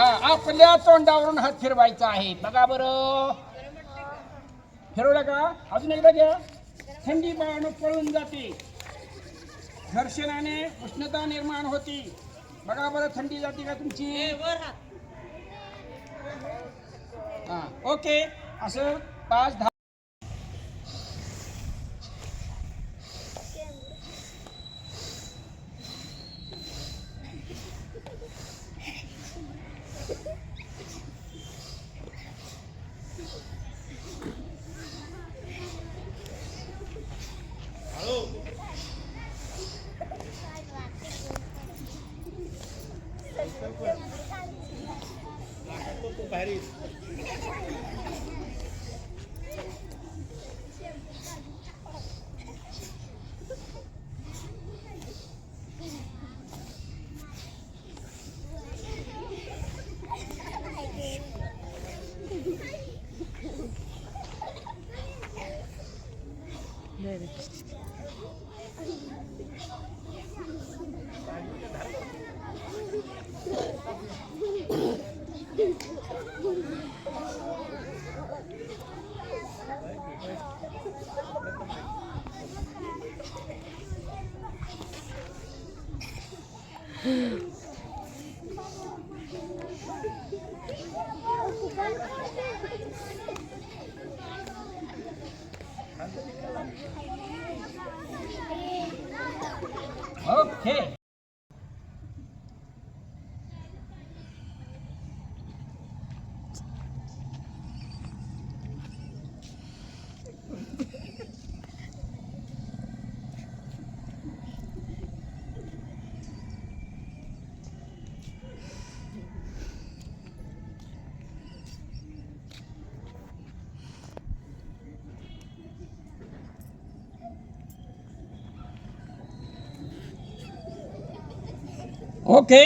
हा आपल्या तोंडावरून हात फिरवायचा आहे. बघा बरं. फिरवलं का? अजून एकदा घ्या. थंडी बाळानं पळून जाते. घर्षणाने उष्णता निर्माण होती. बघा बरं थंडी जाते का तुमची? हा ओके. असं पाच दहा Paris. Okay okay.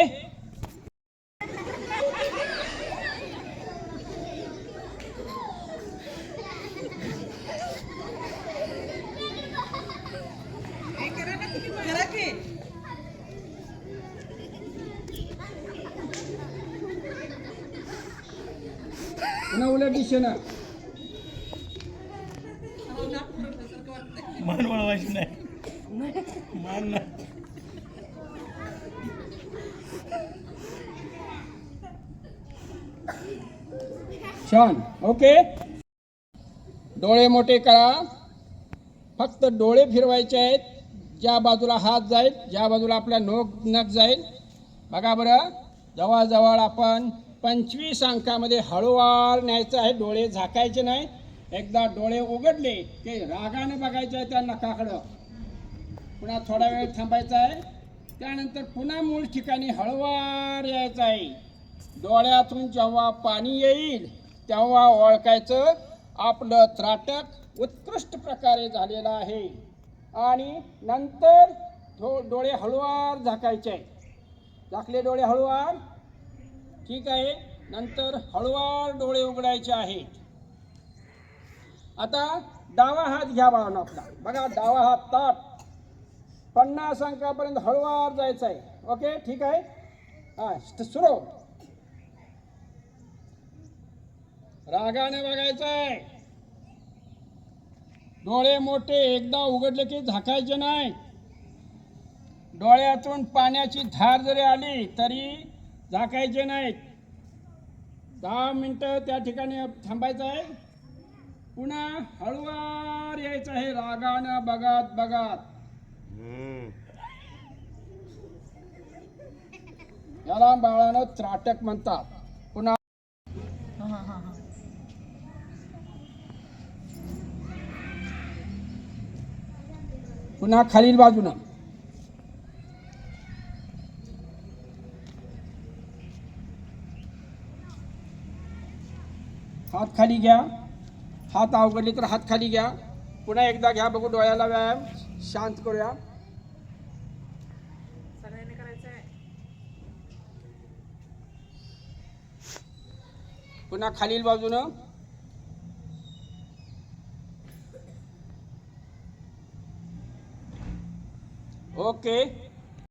पुन्हा उलट दिशेनं. मान वळवायची नाही. मान नाही. छान ओके. डोळे मोठे करा. फक्त डोळे फिरवायचे आहेत. ज्या बाजूला हात जाईल ज्या बाजूला आपल्या नोक नख जाईल. बघा बरं. जवळजवळ आपण पंचवीस अंकामध्ये हळूवार न्यायचं आहे. डोळे झाकायचे नाही. एकदा डोळे उघडले की रागाने बघायचे आहे त्या नकाकडं पुन्हा थोडा वेळ थांबायचा आहे. त्यानंतर पुन्हा मूळ ठिकाणी हळूवार यायचं आहे. डोळ्यातून जेव्हा पाणी येईल तेव्हा ओळखायचं आपलं त्राटक उत्कृष्ट प्रकारे झालेलं आहे. आणि नंतर थो डोळे हळूवार झाकायचे. आहे झाकले डोळे हळूवार? ठीक आहे. नंतर हळूवार डोळे उघडायचे आहेत. आता डावा हात घ्या बाळानं आपला. बघा डावा हात ताट. पन्नास अंकापर्यंत हळूवार जायचं आहे ओके ठीक आहे? हां सुरू. रागाने बघायचं आहे डोळे मोठे एकदा उघडले की झाकायचे नाही. डोळ्यातून पाण्याची धार जरी आली तरी झाकायचे नाहीत. दहा मिनटं त्या ठिकाणी थांबायचं आहे पुन्हा हळूवार यायचं आहे रागानं बघत बघत. याला बाळानं त्राटक म्हणतात पुन्हा पुन्हा खालील बाजूनं. हात खाली घ्या. हात अवघडले तर हात खाली घ्या. पुन्हा एकदा घ्या बघू डोळ्याला व्यायाम. शांत करूया. पुन्हा खालील बाजूनं. ओके